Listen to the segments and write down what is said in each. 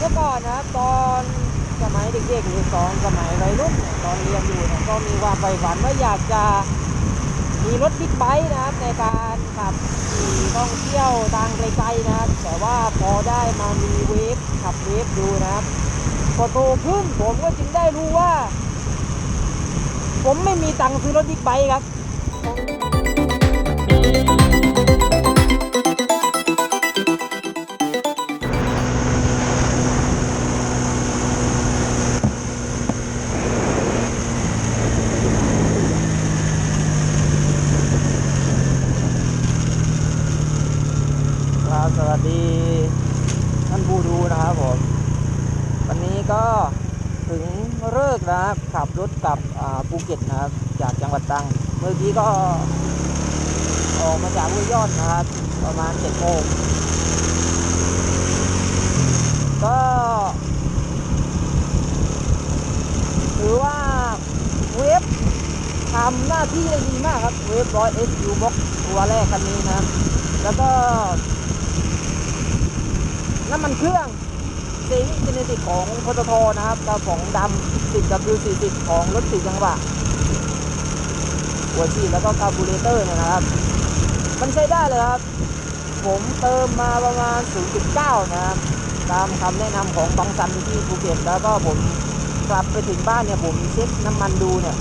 เมื่อก่อนนะครับตอนสมัยเด็กๆหรือตอนสมัยวัยรุ่นตอนเรียนอยู่นี่ยก็มีความใฝ่ฝันว่าอยากจะมีรถบิ๊กไบค์นะครับ ในการขับขี่ท่องเที่ยวทางไกลๆนะครับ แต่ว่าพอได้มามีเวฟขับเวฟดูนะครับพอโตขึ้นผมก็จึงได้รู้ว่า ผมไม่มีตังค์ซื้อรถบิ๊กไบค์ครับ ท่านผู้ดูนะครับผม วันนี้ก็ถึงเลิกนะครับ ขับรถกลับภูเก็ตนะครับ จากจังหวัดตรัง เมื่อกี้ก็ออกมาจากห้วยยอดนะครับ ประมาณเจ็ดโมงก็ถือว่าเวฟทำหน้าที่ได้ดีมากครับ เวฟร้อยเอสยูบ็อกตัวแรกคันนี้นะครับแล้วก็ น้ำมันเครื่องเซมิเจเนติกของพททนะครับกระป๋องดำ 10W40 ของรถสี่จังหวะหัวฉีดแล้วก็คาร์บูเรเตอร์เนี่ยนะครับ มันใช้ได้เลยครับ ผมเติมมาประมาณ 0.9 นะครับ ตามคำแนะนำของบางซันที่ภูเก็ตแล้วก็ผมกลับไปถึงบ้านเนี่ยผมเช็คน้ำมันดูเนี่ย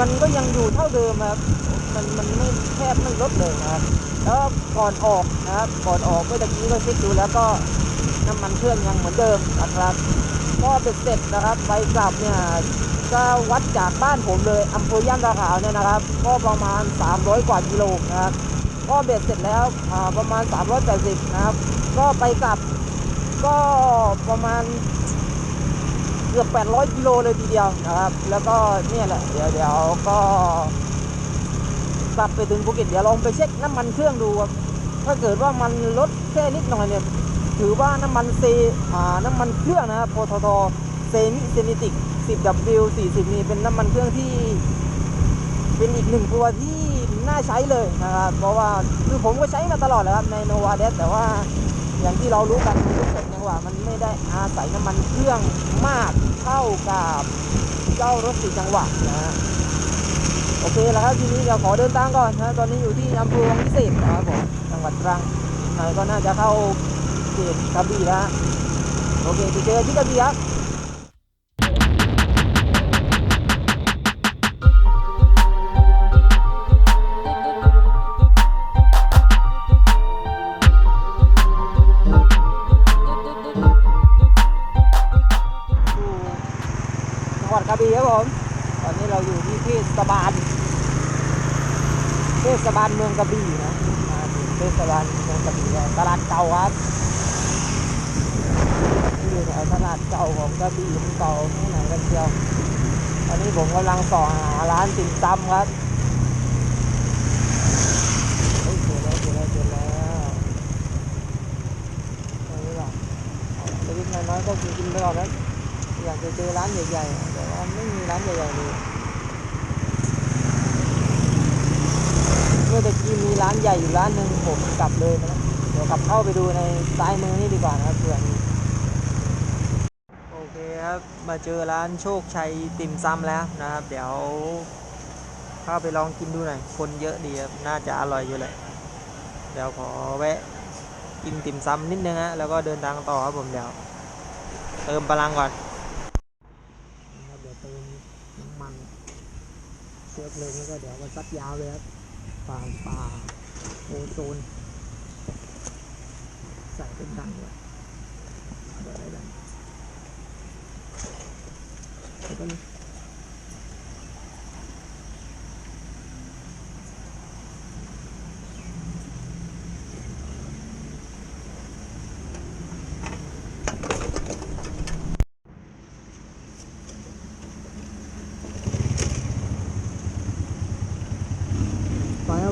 มันก็ยังอยู่เท่าเดิมครับ มันมันไม่แทบไม่ลดเลยนะครับ แล้วก่อนออกนะครับ ก่อนออกเมื่อตะกี้ก็เช็คดูแล้วก็น้ำมันเครื่องยังเหมือนเดิมนะครับก็เบ็ดเสร็จนะครับไปกลับเนี่ยก็วัดจากบ้านผมเลยอำเภอย่านตาขาวเนี่ยนะครับ ก็ประมาณ 300 กว่ากิโลนะครับก็เบ็ดเสร็จแล้วประมาณ 380นะครับ ก็ไปกลับก็ประมาณเกือบ 800 กิโลเลยทีเดียวนะครับ แล้วก็เนี่ยแหละ เดี๋ยวเดี๋ยวก็ กลับไปถึงภูเก็ตเดี๋ยวลองไปเช็คน้ำมันเครื่องดูครับถ้าเกิดว่ามันลดแค่นิดหน่อยเนี่ยถือว่าน้ำมันเซอ่าน้ำมันเครื่องนะครับปตทเซมิเซนิติก 10W 40 นี่เป็นน้ำมันเครื่องที่ เป็นอีกหนึ่งตัวที่น่าใช้เลยนะครับ เพราะว่าคือผมก็ใช้มาตลอดเลยครับในโนวาเดสแต่ว่าอย่างที่เรารู้กันรถเก๋งจังหวะมันไม่ได้อาศัยน้ำมันเครื่องมากเท่ากับเจ้ารถสี่จังหวะนะฮะ โอเคแล้วครับทีนี้เดี๋ยวขอเดินทางก่อนนะตอนนี้อยู่ที่อำเภอวังวิเศษนะครับผมจังหวัดตรังอีกหน่อยก็น่าจะเข้าเขตกระบี่แล้วฮะโอเคไปเจอที่กระบี่ครับจังหวัดกระบี่ครับผม ตอนนี้เราอยู่ที่เทศบาล ศบาลเมืองกระบี่นะมาถึงเทศบาลเมืองกระบี่ตลาดเก่าครับนี่อยู่แถวตลาดเก่าของกระบี่มันเก่าแค่ไหนกันเชียวตอนนี้ผมกำลังส่องหาร้านติ่มซำครับเฮ้ยเจอแล้วเจอแล้วเจอแล้วเอะไรหรอเล็กๆน้อยก็กินกินไปก่อนนะอยากจะเจอร้านใหญ่ๆแต่ว่าไม่มีร้านใหญ่ๆเลย เมื่อตะกี้มีร้านใหญ่อยู่ร้านหนึ่งผมกลับเลยนะเดี๋ยวกลับเข้าไปดูในซ้ายมือนี่ดีกว่านะครับเผื่อมีโอเคครับมาเจอร้านโชคชัยติ่มซำแล้วนะครับ เดี๋ยวเข้าไปลองกินดูหน่อยคนเยอะดีครับน่าจะอร่อยอยู่แหละเดี๋ยวขอแวะกินติ่มซำนิดนึงฮะแล้วก็เดินทางต่อครับผมเดี๋ยวเติมพลังก่อนนะครับเดี๋ยวเติมน้ำมันเชื้อเพลิงแล้วก็เดี๋ยวมันซัดยาวเลยครับ ป่าป่าโอโซน ใส่เป็นดังเลยเดี๋ยวได้ดังแล้วก็นี่ไป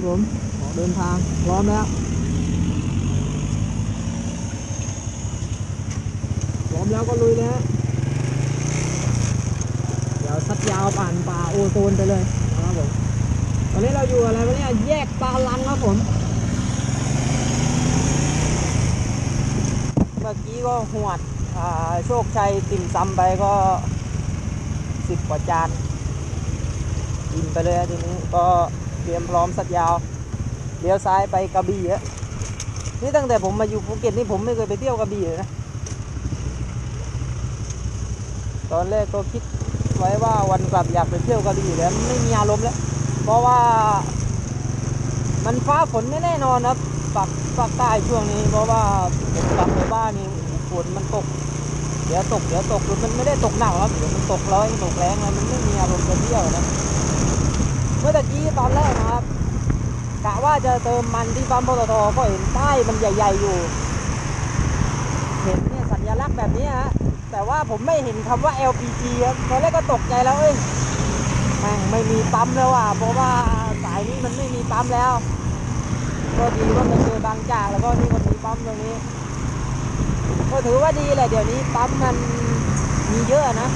ครับผมออกเดินทางพร้อมแล้วพร้อมแล้วก็ลุยเลยฮะเดี๋ยวซัดยาวผ่านป่าโอโซนไปเลยนะครับผมตอนนี้เราอยู่อะไรวะเนี่ยแยกปลาลังครับผมเมื่อกี้ก็หวดโชคชัยติ่มซำไปก็สิบกว่าจานอิ่มไปเลยทีนี้ก็ เตรียมพร้อมสักยาวเลี้ยวซ้ายไปกระบี่อะนี่ตั้งแต่ผมมาอยู่ภูเก็ตนี่ผมไม่เคยไปเที่ยวกระบี่เลยนะ ตอนแรกก็คิดไว้ว่าวันกลับอยากไปเที่ยวกระบี่แล้วไม่มีอารมณ์แล้ว เพราะว่า มันฟ้าฝนไม่แน่นอนครับปากปากใต้ช่วงนี้ เพราะว่าผมกลับไปบ้านนี่ฝนมันตก เดี๋ยวตกเดี๋ยวตกคือมันไม่ได้ตกหนักครับเดี๋ยวมันตกร้อยตกแรงแล้วมันไม่มีอารมณ์จะเที่ยวนะ เมื่อตะกี้ตอนแรกนะครับกะว่าจะเติมมันที่ปั๊มปตทก็เห็นป้ายมันใหญ่ ๆอยู่ เห็นเนี่ยสัญลักษณ์แบบนี้ฮะแต่ว่าผมไม่เห็นคำว่า LPG ครับตอนแรกก็ตกใจแล้วเอ้ยแม่งไม่มีปั๊มแล้วอะเพราะว่าสายนี้มันไม่มีปั๊มแล้วก็ดีว่ามันเจอบางจากแล้วก็นี่มันมีปั๊มตรงนี้ก็ถือว่าดีแหละเดี๋ยวนี้ปั๊มมันมีเยอะนะ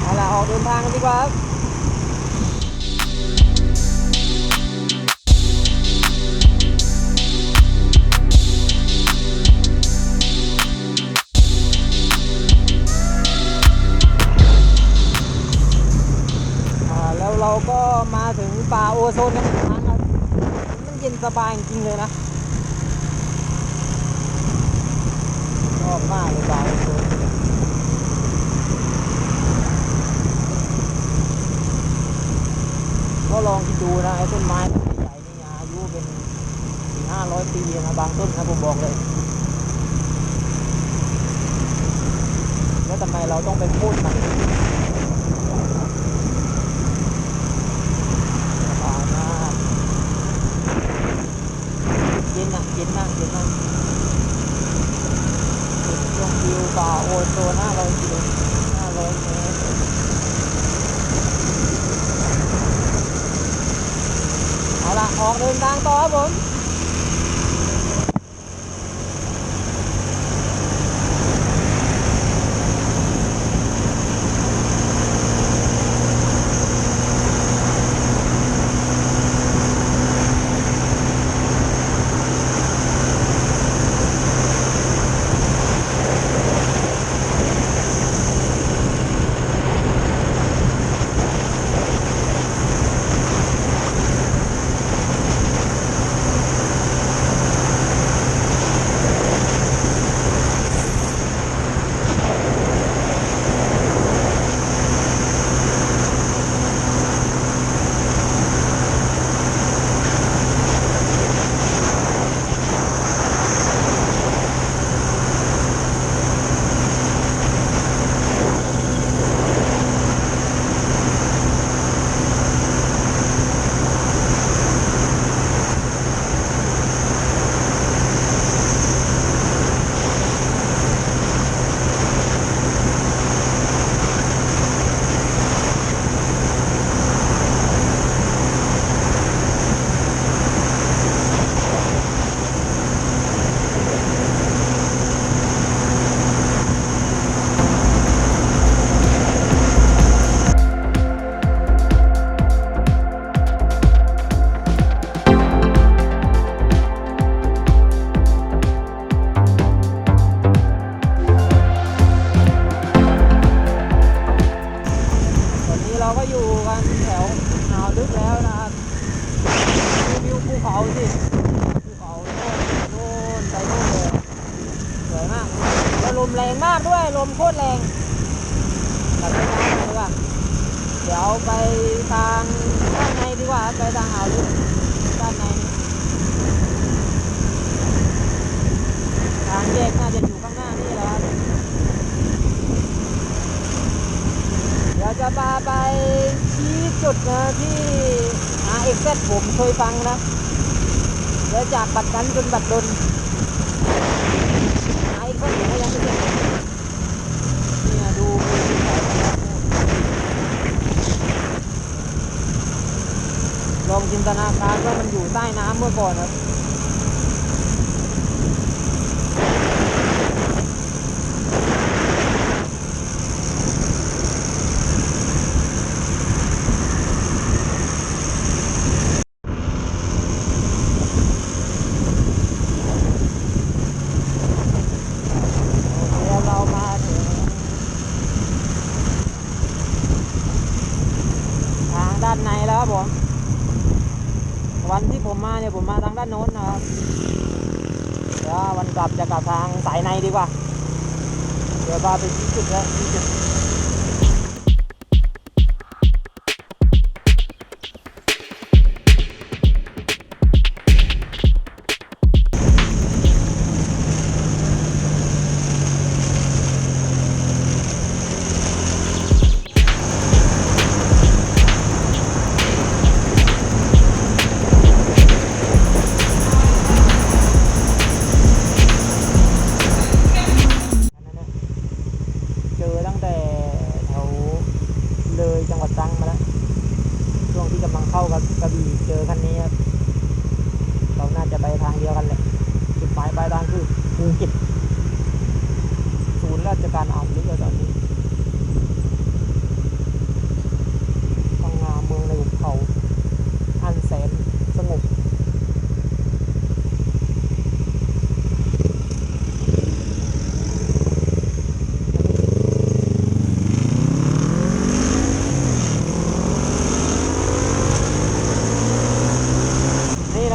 เอาล่ะออกเดินทางกันดีกว่าครับ ป่าโอโซนกันอีกครั้งครับมันเย็นสบายจริงเลยนะชอบมากเลยป่าโอโซนก็ลองคิดดูนะไอ้ต้นไม้ต้นใหญ่นี่อายุเป็นสี่ห้าร้อยปีนะบางต้นนะผมบอกเลย แล้วทำไมเราต้องไปพูดมัน ป่ามากเย็น นะเย็นมากเย็นมาช่วงวิวบ่าโอโซนห้าร้อยกิโลห้าร้อยเมตรเอาละออกเดินทางต่อครับผม จะพาไปชี้จุดนะที่ RXZ ผมเคยฟังนะเดี๋ยวจากบัตรนั้นจนบัตรดน RX ผมก็ยังไม่เจอเนี่ยดูมือสายไปแล้วลองจินตนาการว่ามันอยู่ใต้น้ำเมื่อก่อนครับ ครับผม วันที่ผมมาเนี่ยผมมาทางด้านโน้นนะครับเดี๋ยววันกลับจะกลับทางสายในดีกว่า เดี๋ยวพาไปที่จุดแล้วชี้จุด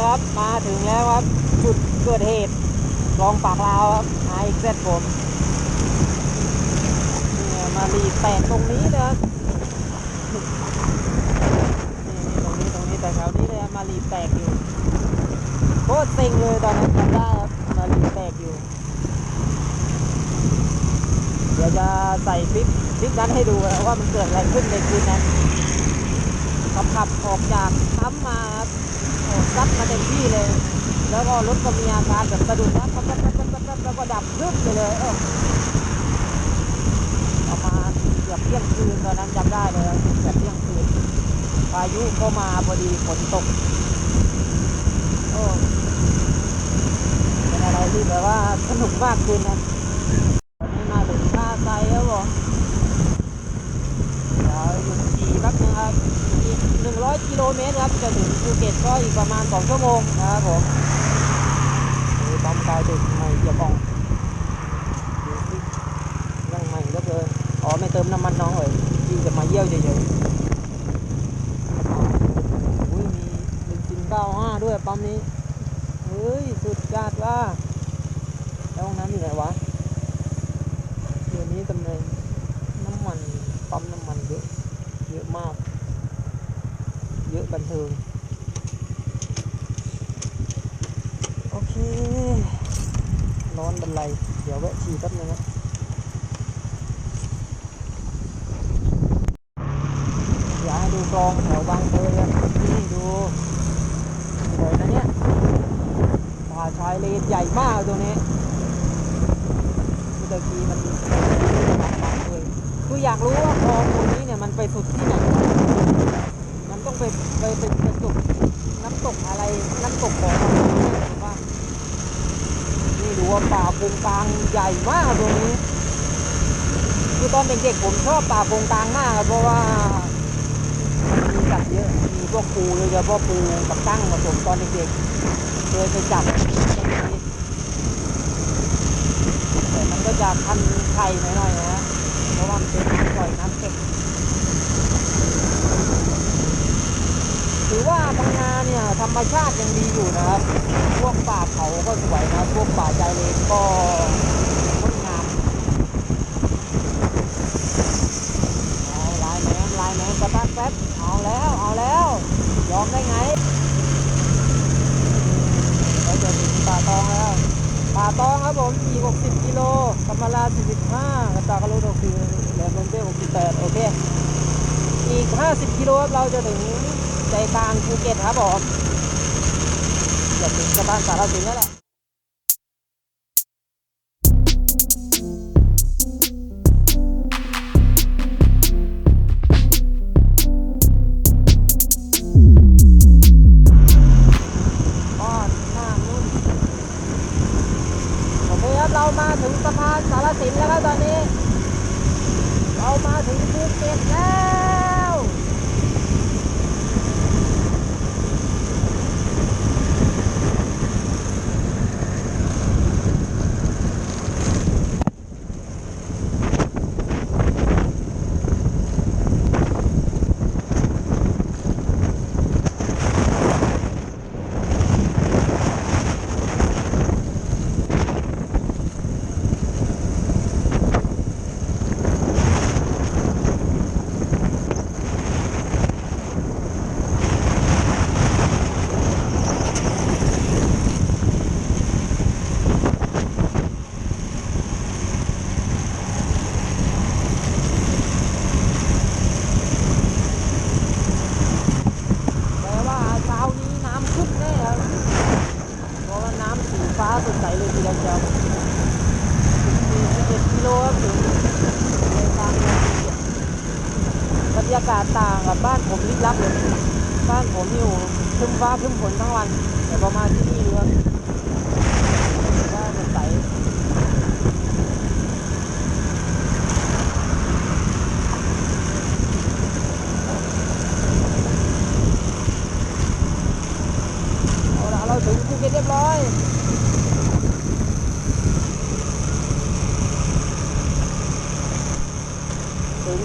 ครับมาถึงแล้วครับ จุดเกิดเหตุลองปากลาวครับไอเซ็ผมนี่มารีแตกตรงนี้นะครับตรงนี้ตรงนี้แต่แถวนี้เลยมารีแตกอยู่โคตรเซ็งเลยตอนนั้นจำได้ครับมารีแตกอยู่ เดี๋ยวจะใส่คลิปคลิปนั้นให้ดูนะว่ามันเกิดอะไรขึ้นในคืนนั้นขับขับออกจากปั๊มมาครับ ซัดมาเต็มที่เลย แล้วก็รถก็มีอาการแบบสะดุดนะปั๊บปั๊บปั๊บปั๊บปั๊บแล้วก็ดับพึบไปเลยเออประมาณเกือบเที่ยงคืนตอนนั้นจำได้เลยครับเกือบเที่ยงคืนพายุก็มาพอดีฝนตกโอ้เป็นอะไรที่แบบว่าสนุกมากคืนนั้นตอนนี้มาถึงท่าไซครับผมเดี๋ยวหยุดขี่แป๊บนึงครับ อีก 100 กิโลเมตรครับจะถึงภูเก็ตก็อีกประมาณ 2 ชั่วโมงนะครับผมนี่ปั๊มกายดึกใหม่เกียร์กล่องยังใหม่เหลือเกินอ๋อไม่เติมน้ำมันน้องเลยที่จะมาเยี่ยวเฉยๆอุ้ยมีเบนซิน95 ด้วยปั๊มนี้เฮ้ย สุดจัดว่าแล้วห้องน้ำอยู่ไหนวะเดี๋ยวนี้ตำแหน่งน้ำมันปั๊มน้ำมันเยอะเย เยอะบันเทิง โอเคร้อนบันไลเดี๋ยวแวะฉี่แป๊บนึงนะอยาให้ดูกองแถวบางเตยอะนี่ดูสวยนะเนี่ยป่าชายเลนใหญ่มากตรงนี้เมื่อกี้มันบางเตยคืออยากรู้ว่าคลองตรงนี้เนี่ยมันไปสุดที่ไหนวะ มันต้องไปไปไปไปจุดน้ำตกอะไรน้ำ ตกของอะไรเนี่ยผมว่านี่ดูว่าป่าโกงกลางใหญ่มากตรงนี้ คือตอนเด็กๆผมชอบป่าโกงกลางมากเพราะว่ามันมีสัตว์เยอะมีพวกปูโดยเฉพาะปูกับตั้งผสมตอนเด็กๆเคยไปจับแต่มันก็จะคันไข่หน่อยๆนะเพราะว่ามันเป็นน้ำปล่อยน้ำเก็บ ถือว่าบางนาเนี่ยธรรมชาติยังดีอยู่นะครับ พวกป่าเขาก็สวยนะพวกป่าชายเลนก็งดงามเอาลายแมนลายแมนสตาร์ทแป๊บเอาแล้วเอาแล้วยอมได้ไงเราจะถึงป่าตองแล้วป่าตองครับผมอีก60กิโลกำมะลา45กระตากระโลด64แหลมลมเต้68โอเคอีก 50กิโลครับเราจะถึง ใจกลางภูเก็ตครับผมจะถึงสะพานสารสินนั่นแหละ ฟ้าสดใสเลยทีเดียวครั11กิโลก็ถึงในทางบรรยากาศต่างกับบ้านผมลิบลับเลย บ้านผมอยู่ทึมฟ้าทึมฝนทั้งวัน แต่พอมาที่นี่เรับ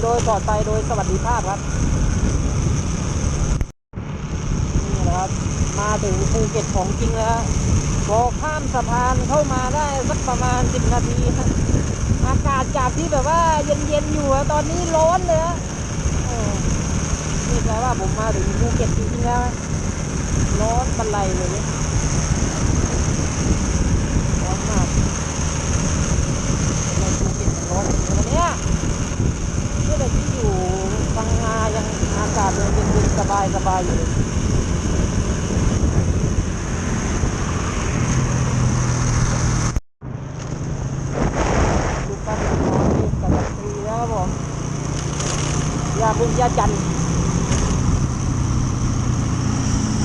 โดยปลอดภัยโดยสวัสดิภาพครับ นี่แหละครับ มาถึงภูเก็ตของจริงแล้วพอข้ามสะพานเข้ามาได้สักประมาณ 10 นาที อากาศจากที่แบบว่าเย็นๆอยู่ตอนนี้ร้อนเลยฮะนี่แปลว่าผมมาถึงภูเก็ตจริงๆแล้วร้อนบันไลเลยเนี่ยร้อนมากในภูเก็ตมันร้อนจริงๆวันเนี้ยนี่แต่ที่อยู่พังงายังอากาศยังเย็นๆสบายสบายอยู่เลยดูกันหมอนี่กับดนตรีแล้วครับผมยาบุญยาจันทร์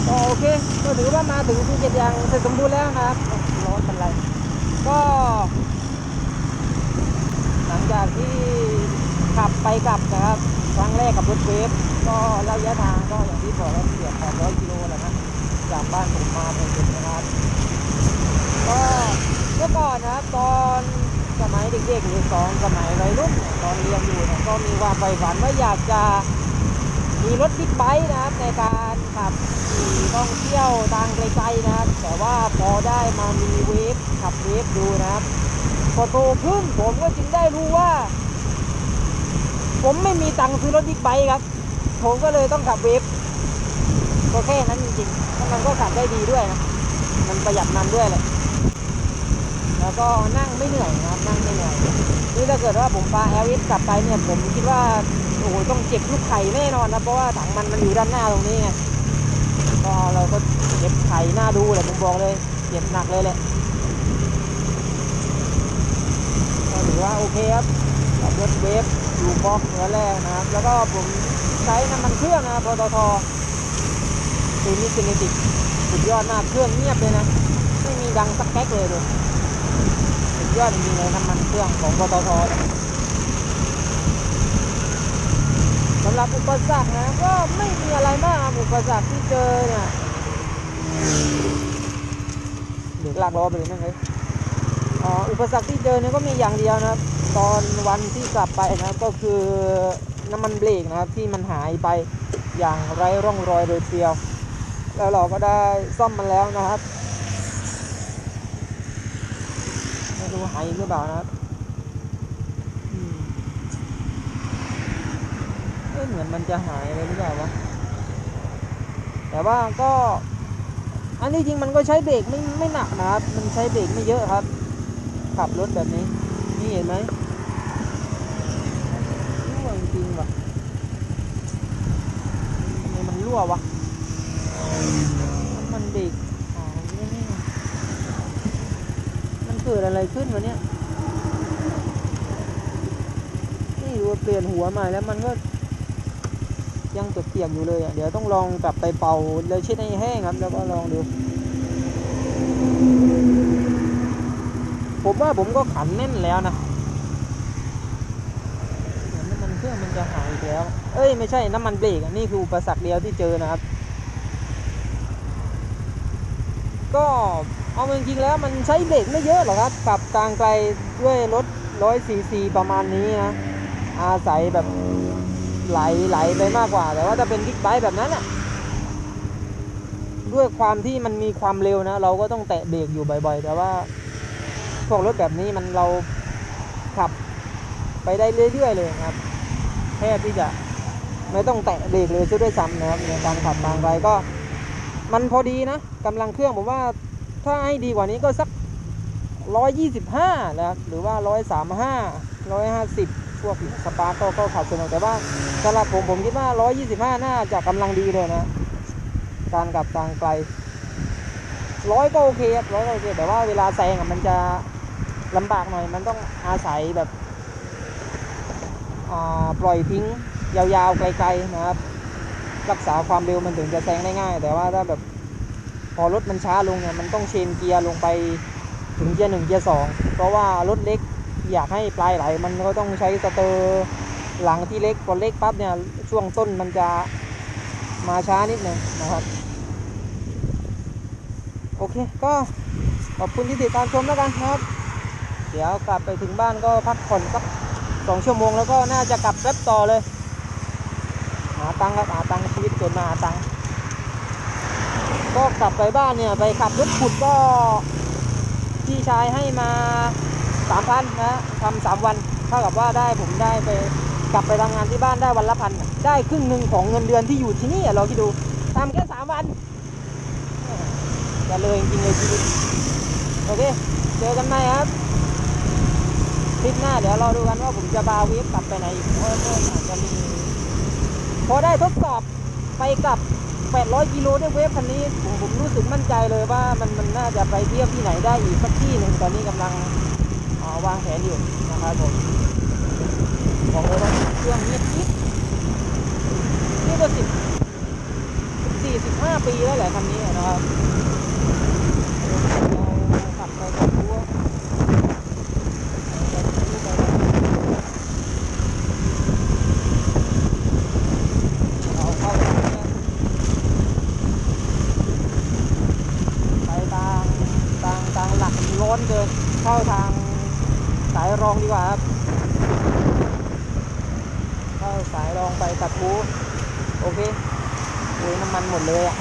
ก็โอเคก็ถือว่ามาถึงภูเก็ตอย่างเสร็จสมบูรณ์แล้วครับร้อนเป็นไรก็ หลังจากที่ ขับไปกลับนะครับครั้งแรกกับรถเวฟก็ระยะทางก็อย่างที่บอกแล้วเกือบ800กิโลแล้วนะจากบ้านผมมาภูเก็ตนะครับก็เมื่อก่อนนะครับตอนสมัยเด็กๆหรือตอนสมัยวัยรุ่นตอนเรียนอยู่เนี่ยก็มีความใฝ่ฝันว่าอยากจะมีรถบิ๊กไบค์นะครับในการขับขี่ท่องเที่ยวทางไกลๆนะครับ แต่ว่าพอได้มามีเวฟขับเวฟดูนะครับพอโตขึ้นผมก็จึงได้รู้ว่า ผมไม่มีตังค์ซื้อรถบิ๊กไบค์ครับ ผมก็เลยต้องขับเวฟก็แค่นั้นจริงๆแล้วมันก็ขับได้ดีด้วยนะ มันประหยัดมันด้วยแหละแล้วก็นั่งไม่เหนื่อยนะครับ นั่งไม่เหนื่อย นี่ถ้าเกิดว่าผมพาแอลเอสกลับไปเนี่ย ผมคิดว่า โอ้โห ต้องเจ็บลูกไข่แน่นอนนะ เพราะว่าถังมันมันอยู่ด้านหน้าตรงนี้ไง ก็เราก็เจ็บไข่หน้าดูแหละผมบอกเลย เจ็บหนักเลยแหละก็ถือว่าโอเคครับกับรถเวฟ อยู่บล็อกเหนือแรกนะครับ แล้วก็ผมใช้น้ำมันเครื่องนะครับปตทซีนิซินิติกสุดยอดมากเครื่องเงียบเลยนะ ไม่มีดังสักแก๊กเลยเลยสุดยอดจริงๆเลยน้ำมันเครื่องของปตทสำหรับอุปสรรคนะก็ไม่มีอะไรมากอุปสรรคที่เจอเนี่ยเดี๋ยวลากล้อไปเลยนั่นเลยอ่าอุปสรรคที่เจอเนี่ยก็มีอย่างเดียวนะครับ ตอนวันที่กลับไปนะครับก็คือน้ำมันเบรกนะครับที่มันหายไปอย่างไร้ร่องรอยโดยเดียว แล้วเราก็ได้ซ่อมมันแล้วนะครับไม่รู้หายหรือเปล่านะครับเหมือนมันจะหายเลยหรือเปล่าวะแต่ว่าก็ อันนี้จริงมันก็ใช้เบรกไม่ไม่หนักนะครับ มันใช้เบรกไม่เยอะครับ ขับรถแบบนี้ นี่เห็นไหม จริงว่ะทำไมมันรั่ววะมันเบรกอ๋อนี่มันเกิดอะไรขึ้นวะเนี่ยนี่ดูว่าเปลี่ยนหัวใหม่แล้วมันก็ยังเปียกๆอยู่เลยอะ เดี๋ยวต้องลองกลับไปเป่าแล้วเช็ดให้แห้งครับ แล้วก็ลองดู ผมว่าผมก็ขันแน่นแล้วนะเหมือนน้ำ มันจะหายอีกแล้ว เอ้ยไม่ใช่น้ำมันเบรกนนี้คืออุปสรรคเดียวที่เจอนะครับ ก็เอาจริงๆแล้วมันใช้เบรกไม่เยอะหรอกครับขับทางไกลด้วยรถร้อยซีซีประมาณนี้นะอาศัยแบบไหลไหลไปมากกว่า แต่ว่าถ้าเป็นบิ๊กไบค์แบบนั้นอะด้วยความที่มันมีความเร็วนะ เราก็ต้องแตะเบรกอยู่บ่อยๆ แต่ว่าพวกรถแบบนี้มันเราขับไปได้เรื่อยๆเลยครับ แทบที่จะไม่ต้องแตะเบรกเลยซะด้วยซ้ำนะครับในการขับทางไกลก็ มันพอดีนะกำลังเครื่องผมว่าถ้าให้ดีกว่านี้ก็สักร้อยยี่สิบห้านะครับหรือว่าร้อยสามห้าร้อยห้าสิบพวกสปาร์กก็ขับสนุกแต่ว่าสำหรับผมผมคิดว่าร้อยยี่สิบห้าน่าจะกำลังดีเลยนะ การขับทางไกลร้อยก็โอเคครับร้อยก็โอเค แต่ว่าเวลาแซงมันจะลำบากหน่อย มันต้องอาศัยแบบ ปล่อยทิ้งยาวๆไกลๆนะครับ รักษาความเร็วมันถึงจะแซงได้ง่าย แต่ว่าถ้าแบบพอรถมันช้าลงเนี่ยมันต้องเชนเกียร์ลงไปถึงเกียร์หนึ่งเกียร์สองเพราะว่ารถเล็กอยากให้ปลายไหล มันก็ต้องใช้สเตอร์หลังที่เล็กพอเล็กปั๊บเนี่ยช่วงต้นมันจะมาช้านิดหนึงนะครับ โอเคก็ขอบคุณที่ติดตามชมแล้วกันครับ เดี๋ยวกลับไปถึงบ้านก็พักผ่อนสัก สองชั่วโมงแล้วก็น่าจะกลับแป๊บต่อเลย หาตังค์ครับหาตังค์ชีวิตเกิดมาหาตังค์ก็กลับไปบ้านเนี่ยไปขับรถขุดก็พี่ชายให้มาสามพันนะทำสามวันเท่ากับว่าได้ผมได้ไปกลับไปทำงานที่บ้านได้วันละพันได้ครึ่งหนึ่งของเงินเดือนที่อยู่ที่นี่อะลองคิดดูทำแค่สามวันจะเลยจริงๆเลยชีวิตโอเคเจอกันใหมครับ คลิปหน้าเดี๋ยวเราดูกันว่าผมจะบาเวฟกลับไปไหนอีกเพราะว่าอาจจะมีพอได้ทดสอบไปกับ 800 กิโลด้วยเวฟคันนี้ผมผมรู้สึกมั่นใจเลยว่ามันมันน่าจะไปเที่ยวที่ไหนได้อีกสักที่หนึ่งตอนนี้กำลังวางแผนอยู่นะครับผมบอกเลยว่าเครื่องเงียบกิ๊บนี่ก็สิบสี่สิบห้าปีแล้วแหละคันนี้นะครับเราขับไปกับรั้วเราเข้าไปเนี่ย ไปทางทางทางหลักมันร้อนเกินเข้าทางสายรองดีกว่าครับเข้าสายรองไปตัดบูโอเคโอ้ยน้ำมันหมดเลยอะ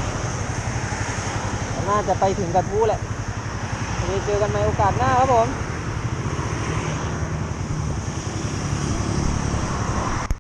แต่น่าจะไปถึงกัดบูแหละโอเคเจอกันใหม่โอกาสหน้า ครับผม